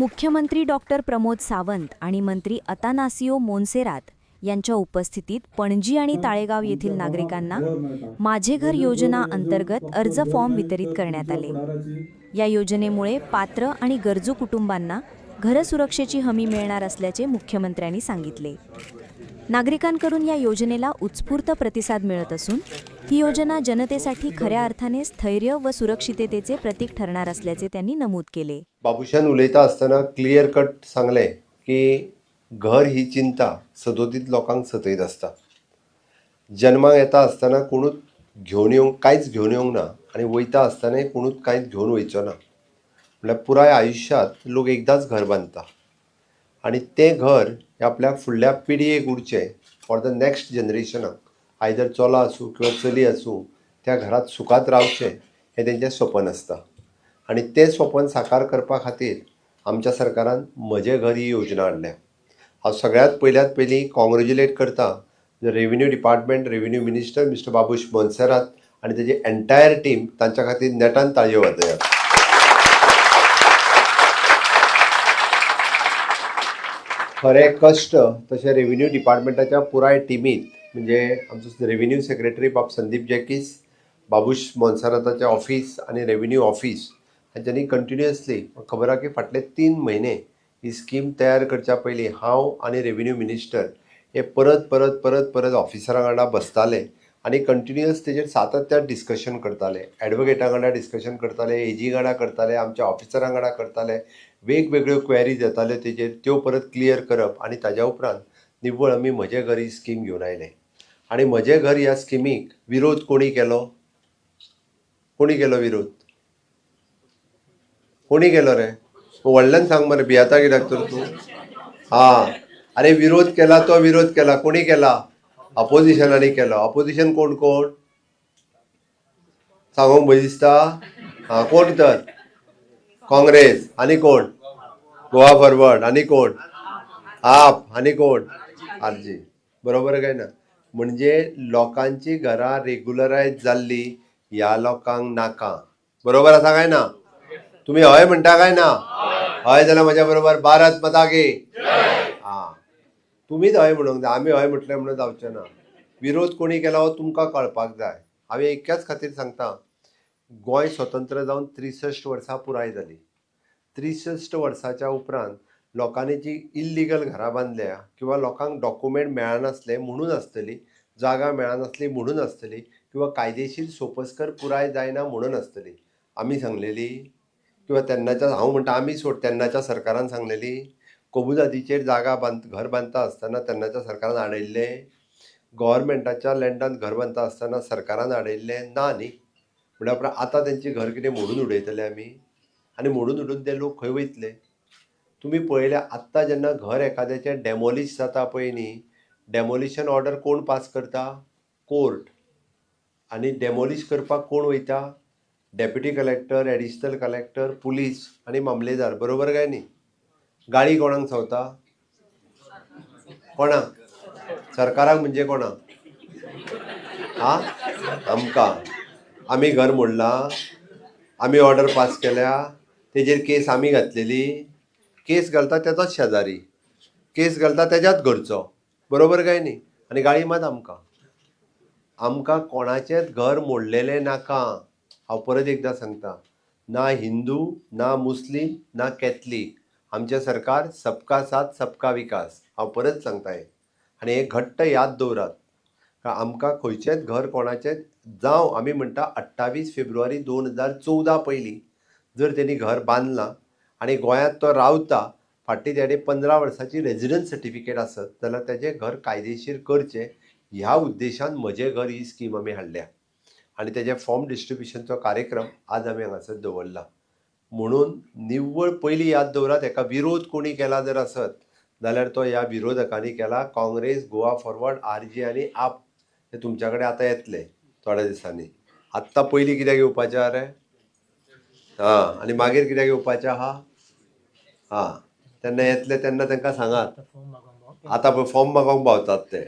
मुख्यमंत्री डॉक्टर प्रमोद सावंत आणि मंत्री अतानासिओ मोन्सेरात यांच्या उपस्थितीत पणजी आणि ताळेगाव येथील नागरिकांना माझे घर योजना अंतर्गत अर्ज फॉर्म वितरित करण्यात आले. या योजनेमुळे पात्र आणि गरजू कुटुंबांना घरसुरक्षेची हमी मिळणार असल्याचे मुख्यमंत्र्यांनी सांगितले. नागरिकांकडून या योजनेला उत्स्फूर्त प्रतिसाद मिळत असून ही योजना जनतेसाठी खऱ्या अर्थाने स्थैर्य व सुरक्षिततेचे प्रतीक ठरणार असल्याचे त्यांनी नमूद केले. बाबुशान उलयता आसतना क्लियर कट सांगलें की घर ही चिंता सदोतीत लोकांक सतयत आसता जल्माक येता आसतना कोणूच घेवन येवंक कांयच घेवन येवंक ना आनी वयता आसतनाय कोणूच कांयच घेवन वयचो ना. म्हळ्यार पुराय आयुश्यांत लोक एकदांच घर बांदता आनी तें घर हे आपल्या फुडल्या पिडयेक उरचें फॉर द नॅक्स्ट जनरेशनाक आयदर चलो आसूं किंवा चली आसूं त्या घरांत सुखात रावचें हें तेंचें स्वपन आसता आनी तें स्वपन साकार करपा खातीर आमच्या सरकारान म्हजें घर ही योजना हाडल्या हांव सगळ्यांत पयल्यात पयलीं कॉंग्रेच्युलेट करता revenue department revenue minister mister Babush Monserrate आनी तेजी एन्टायर टीम तांच्या खातीर नेटान ताळयो वाजयात. खरे कश्ट तशें रेव्हेन्यू डिपार्टमेंटाच्या पुराय टिमींत म्हणजे आमचो रेव्हेन्यू सेक्रेटरी बाब संदीप जॅकीस बाबूश मोन्साराताचें ऑफिस आनी रेव्हेन्यू ऑफिस हांच्यांनी कंटिन्युअसली खबर आहा की फाटले तीन म्हयने ही स्कीम तयार करच्या पयलीं हांव आनी रेव्हेन्यू मिनिस्टर हे परत परत परत परत ऑफिसरां वांगडा बसताले आनी कंटिन्युअस तेजेर सातत्यान डिस्कशन करताले ॲडवोकेटां वांगडा डिस्कशन करताले एजी वांगडा करताले आमच्या ऑफिसरां वांगडा करताले वेगवेगळ्यो क्वेरीज येताल्यो तेजेर त्यो परत क्लियर करप आनी ताज्या उपरांत निव्वळ आमी म्हजे घरी स्कीम घेवन आयले आनी म्हजें घर ह्या स्किमीक विरोध कोणी केलो? कोणी केलो विरोध? कोणी केलो रे? व्हडल्यान सांग मरे भियाता कित्याक तर तूं? हा. अरे विरोध केला तो विरोध केला. कोणी केला? अपोजिशनांनी केलो. अपोजिशन कोण कोण? सांगूंक भंय दिसता हा कोण तर? काँग्रेस. आनी कोण? गोवा फॉरवर्ड. आनी कोण? आप. आनी कोण? आरजी. बरोबर काय ना? म्हणजे लोकांची घरां रेग्युलरायज जाल्ली ह्या लोकांक नाका. बरोबर आसा काय ना? तुम्ही हय म्हणटा काय ना? हय जाल्यार म्हज्या बरोबर. भारत माता गे हा. तुमीच हय म्हणूंक जाय आमी हय म्हटलें म्हणून जावचें ना. विरोध कोणी केला हो तुमकां कळपाक जाय. हांवें एक्याच खातीर सांगता गोंय स्वतंत्र जावन त्रिसश्ट वर्सां पुराय जाली. त्रिसश्ट वर्साच्या उपरांत लोकांनी जी इल्लिगल घरां बांदल्या किंवा लोकांक डॉक्युमेंट मेळनासले म्हणून आसतली जागा मेळनासली म्हणून आसतली किंवा कायदेशीर सोपस्कर पुराय जायना म्हणून आसतली आमी सांगलेली? किंवा तेन्नाच्या हांव म्हणटा आमी सोड तेन्नाच्या सरकारान सांगलेली? कबुजादीचेर जागा बांद घर बांदता आसतना तेन्नाच्या सरकारान आडयल्ले गव्हर्मेंटाच्या लँडान घर बांदता आसतना सरकारान आडयल्ले ना न्ही म्हणल्या उपरांत आतां तेंची घर कितें मोडून उडयतले आमी आनी मोडून उडोवन ते लोक खंय वयतले? तुमी पळयल्या आत्तां जेन्ना घर एखाद्याचें डॅमोलिश जाता पळय न्ही डॅमोलिशन ऑर्डर कोण पास करता? कोर्ट आनी डॅमोलिश करपाक कोण वयता? Deputy collector additional collector police आनी मामलेदार. बरोबर काय न्ही? गाळी कोणाक सांगता कोणाक? सरकाराक म्हणजे कोणाक? आं आमकां. आमी घर मोडलां. आमी ऑर्डर पास केल्या. तेजेर केस आमी घातलेली. केस घालता तेजोच शेजारी. केस घालता त्याच्याच घरचो. बरोबर काय न्ही? आनी गाळी मात आमकां. आमकां कोणाचेंच घर मोडलेलें नाका. हांव परत एकदां सांगता. ना हिंदू ना मुस्लीम ना कॅथलीक. आमचें सरकार सबका साथ सबका विकास. हांव परत सांगता हें आनी हें घट्ट याद दवरात आमकां खंयचेंच घर कोणाचेंच जावं आमी म्हणटा अठ्ठावीस फेब्रुवारी दोन हजार चवदा पयलीं जर तेणी घर बांदलां आनी गोंयांत तो रावता फाटी तेणे पंदरा वर्साची रेजिडन्स सर्टिफिकेट आसत जाल्यार तेजें घर कायदेशीर करचें ह्या उद्देशान म्हजें घर ही स्कीम आमी हाडल्या. आनी तेजें फॉर्म डिस्ट्रिब्युशनचो कार्यक्रम आज आमी हांगासर दवरला. म्हणून निव्वळ पयलीं याद दवरात हेका विरोध कोणी केला जर आसत जाल्यार तो ह्या विरोधकांनी केला काँग्रेस गोवा फॉरवर्ड आर जी आनी आप हे तुमच्या कडेन आतां येतले थोड्या दिसांनी. आत्तां पयलीं कित्याक येवपाचें आरे? रे हां आनी मागीर कित्याक येवपाचें आहा? हां. तेन्ना येतले तेन्ना तांकां सांगात आतां पळय फॉर्म मागोवंक पावतात ते.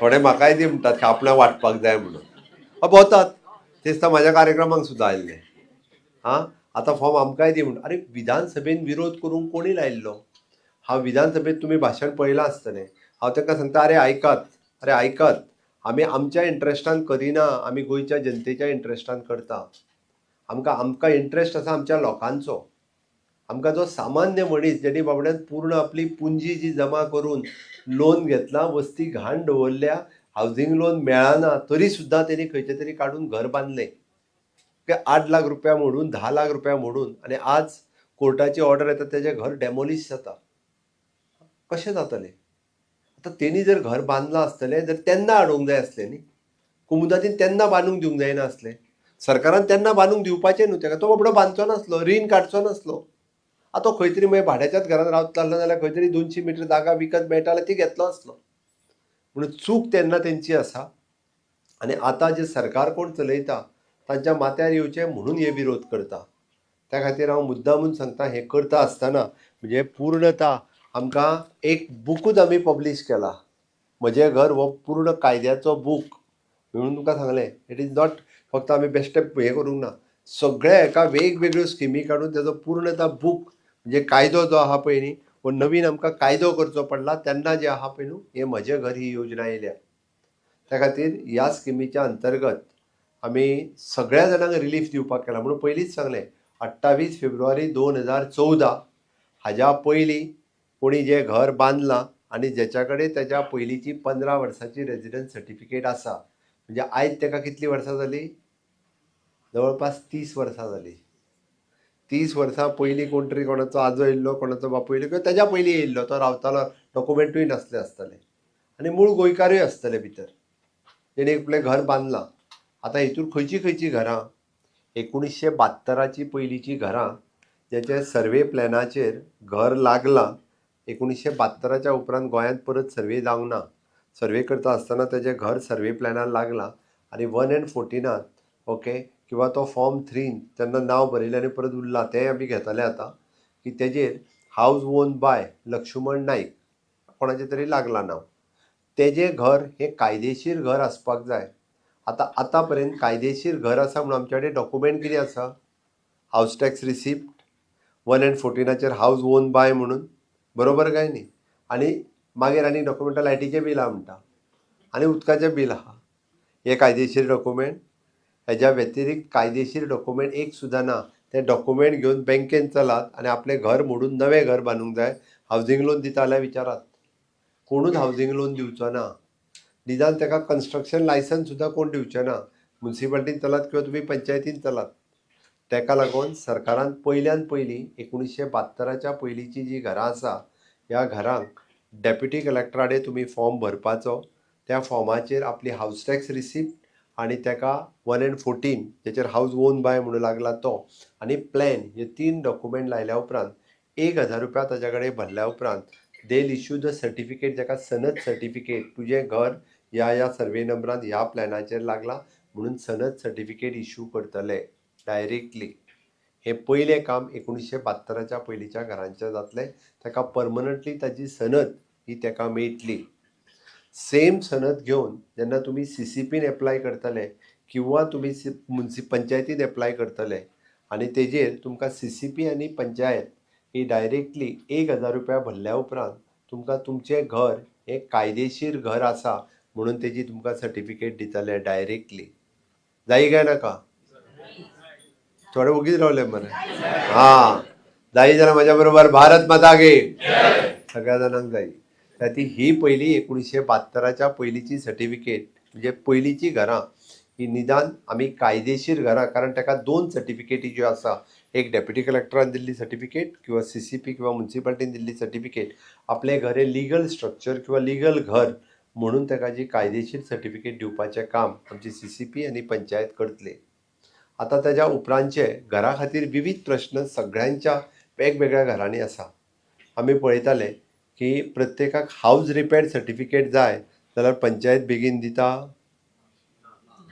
थोडे म्हाकाय दी म्हणटात की आपल्याक वाटपाक जाय म्हणून. भोंवतात. तेच तर म्हाज्या कार्यक्रमाक सुद्दां आयिल्ले. हां? आतां फॉर्म आमकांय दी म्हणटा अरे विधानसभेन विरोध करूंक कोणी लायिल्लो? हांव विधानसभेत तुमी भाशण पळयलां आसतलें. हांव तांकां सांगता अरे आयकात अरे आयकात आमी आमच्या इंट्रस्टान करिना. आमी गोंयच्या जनतेच्या इंट्रस्टान करता. आमकां आमकां इंट्रस्ट आसा आमच्या लोकांचो. आमकां जो सामान्य मनीस जेणे बाबड्यान पूर्ण आपली पुंजी जी जमा करून लोन घेतला वस्ती घाण दवरल्या हावजींग लोन मेळना तरी सुद्दां तेणी खंयचे तरी काडून घर बांदलें ते आठ लाख रुपया मोडून धा लाख रुपया मोडून आनी आज कोर्टाची ऑर्डर येता तेजें घर डॅमोलिश जाता कशें जातलें? आतां तेणी जर घर बांदलां आसतलें जर तेन्ना हाडूंक जाय आसलें न्ही कुमुदातीन तेन्ना बांदूंक दिवंक जायना आसलें सरकारान तेन्ना बांदूंक दिवपाचें न्हू तेका तो बाबडो बांदचो नासलो रीण काडचो नासलो. आतां खंय तरी मागीर भाड्याच्याच घरान रावतालो जाल्यार खंय तरी दोनशी मिटर जागा विकत मेळटा जाल्यार ती घेतलो आसलो म्हणून चूक तेन्ना तेंची आसा आनी आतां जे सरकार कोण चलयता तांच्या माथ्यार येवचें म्हणून हे विरोध करता. त्या खातीर हांव मुद्दामून सांगता हें करता आसतना म्हणजे पूर्णता आमकां एक बुकूच आमी पब्लीश केला. म्हजें घर हो पूर्ण कायद्याचो बूक. म्हणून तुमकां सांगलें इट इज नॉट फक्त आमी बेश्टे हें करूंक ना. सगळ्या एका वेगवेगळ्यो स्किमी काडून तेजो पूर्णता बूक म्हणजे कायदो जो आहा पळय न्ही हो नवीन आमकां कायदो करचो पडला तेन्ना जे आहा पळय न्हू हे म्हजें घर ही योजना येयल्या त्या खातीर ह्या स्किमीच्या अंतर्गत आमी सगळ्या जाणांक रिलीफ दिवपाक केला. म्हणून पयलींच सांगलें अठ्ठावीस फेब्रुवारी दोन हजार चवदा हाज्या पयलीं कोणी जें घर बांदलां आनी जेच्या कडेन तेच्या पयलींची पंदरा वर्सांची रेजिडन्स सर्टिफिकेट आसा. म्हणजे आयज तेका कितलीं वर्सां जालीं? जवळपास तीस वर्सां जालीं. तीस वर्सां पयलीं कोण तरी कोणाचो आजो येयल्लो कोणाचो बापूय येयलो किंवा तेज्या पयलीं येयल्लो तो रावतालो डॉक्युमेंटूय नासले आसतले आनी मूळ गोंयकारूय आसतले भितर. जेणे आपलें घर बांदलां आतां हितूर खंयचीं खंयचीं घरां? एकुणीशे बात्तराची पयलींची घरां जेचे सर्वे प्लॅनाचेर घर लागलां एकुणीशे बात्तराच्या उपरांत गोंयांत परत सर्वे जावंक ना. सर्वे करता आसतना तेजें घर सर्वे प्लॅनान लागलां. आनी वन एंड फोर्टिनांत ओके किंवा तो फॉर्म थ्रीन तेन्ना नांव बरयलें आनी परत उरलां तें आमी घेताले आतां की तेजेर house own by Laxman Naik कोणाचें तरी लागलां नांव. तेजें घर हें कायदेशीर घर आसपाक जाय. आतां आतां पर्यंत कायदेशीर घर आसा म्हणून आमचे कडेन डॉक्युमेंट कितें आसा house tax receipt one and फोर्टिनाचेर house own by म्हणून. बरोबर काय न्ही? आनी मागीर आनी डॉक्युमेंटा लायटीचें बील आहा म्हणटा आनी उदकाचें बील आहा हे कायदेशीर डॉक्युमेंट हेज्या व्यतिरिक्त कायदेशीर डॉक्युमेंट एक सुद्दां ना ते डॉक्युमेंट घेवन बँकेन चलात आनी आपलें घर मोडून नवें घर बांदूंक जाय हावजींग लोन दिता जाल्यार विचारात. कोणूच हावजींग लोन दिवचो ना? निदान ताका कन्स्ट्रक्शन लायसन्स सुद्दां कोण दिवचें ना? मुन्सिपाल्टीन चलात किंवा तुमी पंचायतीन चलात. ताका लागून सरकारान पयल्यान पयलीं एकुणीशे बहात्तराच्या पयलींची जी घरां आसा ह्या घरांक डेप्युटी कलेक्टरा कडेन तुमी फॉर्म भरपाचो. त्या फॉर्माचेर आपली हावज टॅक्स रिसिप्ट आनी तेका वन एंड फोर्टीन जेचेर हावज ओन बाय म्हणून लागला तो. आनी प्लॅन हे तीन डॉक्युमेंट लायल्या उपरांत एक हजार रुपया ताज्या कडेन भरल्या उपरांत देल इश्यू द सर्टिफिकेट जाका सनद सर्टिफिकेट तुजें घर ह्या ह्या सर्वे नंबरान ह्या प्लॅनाचेर लागला म्हणून सनद सर्टिफिकेट इश्यू करतले डायरेक्टली हें पयलें काम एकुणीशे बहात्तराच्या पयलींच्या घरांचें जातलें ताका परमनंटली ताजी सनद ही ताका मेळटली सेम सनद घेवन जेन्ना तुमी सी सी पीन एप्लाय करतले किंवा तुमी सी मुन्सि पंचायतीन एप्लाय करतले आनी तेजेर तुमकां सी सी पी आनी पंचायत ही डायरेक्टली एक हजार रुपया भरल्या उपरांत तुमकां तुमचें घर हें कायदेशीर घर आसा म्हणून तेजी तुमकां सर्टिफिकेट दितले डायरेक्टली जायी काय नाका थोडे ओगीच रावले मरे. हा. जायी जाल्यार म्हज्या बरोबर भारत माता गे सगळ्या जाणांक जायी तर ती ही पहिली एकोणीसशे बहात्तराच्या पयलींची सर्टिफिकेट म्हणजे पयलींची घरां ही निदान आमी कायदेशीर घरां कारण ताका दोन सर्टिफिकेटी ज्यो आसा एक डेप्युटी कलेक्टरान दिल्ली सर्टिफिकेट किंवा सी सी पी किंवा म्युन्सिपाल्टीन दिल्ली सर्टिफिकेट आपलें घर हे लिगल स्ट्रक्चर किंवा लिगल घर म्हणून ताका जी कायदेशीर सर्टिफिकेट दिवपाचें काम आमची सी सी पी आनी पंचायत करतली. आतां ताज्या उपरांतचे घरा खातीर विविध प्रश्न सगळ्यांच्या वेगवेगळ्या घरांनी आसा आमी पळयताले की प्रत्येकाक हावज रिपेर सर्टिफिकेट जाय जाल्यार पंचायत बेगीन दिता?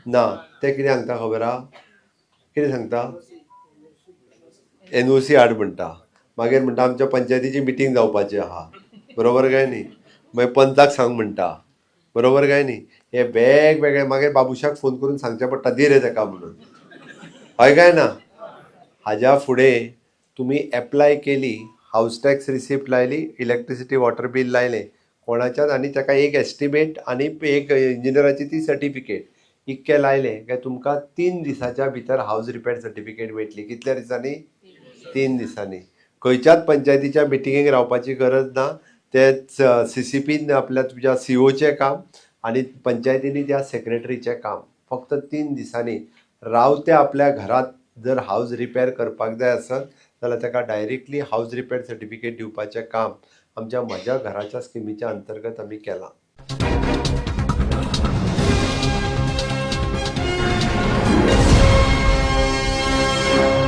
ना. ते कितें सांगता खबर? आहा कितें सांगता? एन ओ सी हाड म्हणटा. मागीर म्हणटा आमच्या पंचायतीची मिटींग जावपाची आहा. बरोबर काय न्ही मागीर पंचाक सांग म्हणटा. बरोबर काय न्ही हे वेगवेगळे मागीर बाबुशाक फोन करून सांगचें पडटा दी रे ताका म्हणून. हय काय ना? हाज्या फुडें तुमी एप्लाय केली हाऊस टॅक्स रिसिप्ट लायली इलेक्ट्रिसिटी वॉटर बील लायलें. कोणाच्याच आनी ताका एक एस्टिमेट आनी एक इंजिनियराची ती सर्टिफिकेट इतकें लायलें. काय तुमकां तीन दिसाच्या भितर हाऊस रिपेर सर्टिफिकेट मेळटली कितल्या दिसांनी? तीन दिसांनी. खंयच्याच पंचायतीच्या मिटिंगेक रावपाची गरज ना. ते सी सी पीन आपल्या तुज्या सी ओचें काम आनी पंचायतीनी त्या सेक्रेटरीचें काम. फक्त तीन दिसांनी. रावते आपल्या घरात जर हाऊस रिपेर करपाक जाय आसत जाल्यार ताका डायरेक्टली हावज रिपेर सर्टिफिकेट दिवपाचें काम आमच्या म्हज्या घराच्या स्किमीच्या अंतर्गत आमी केलां.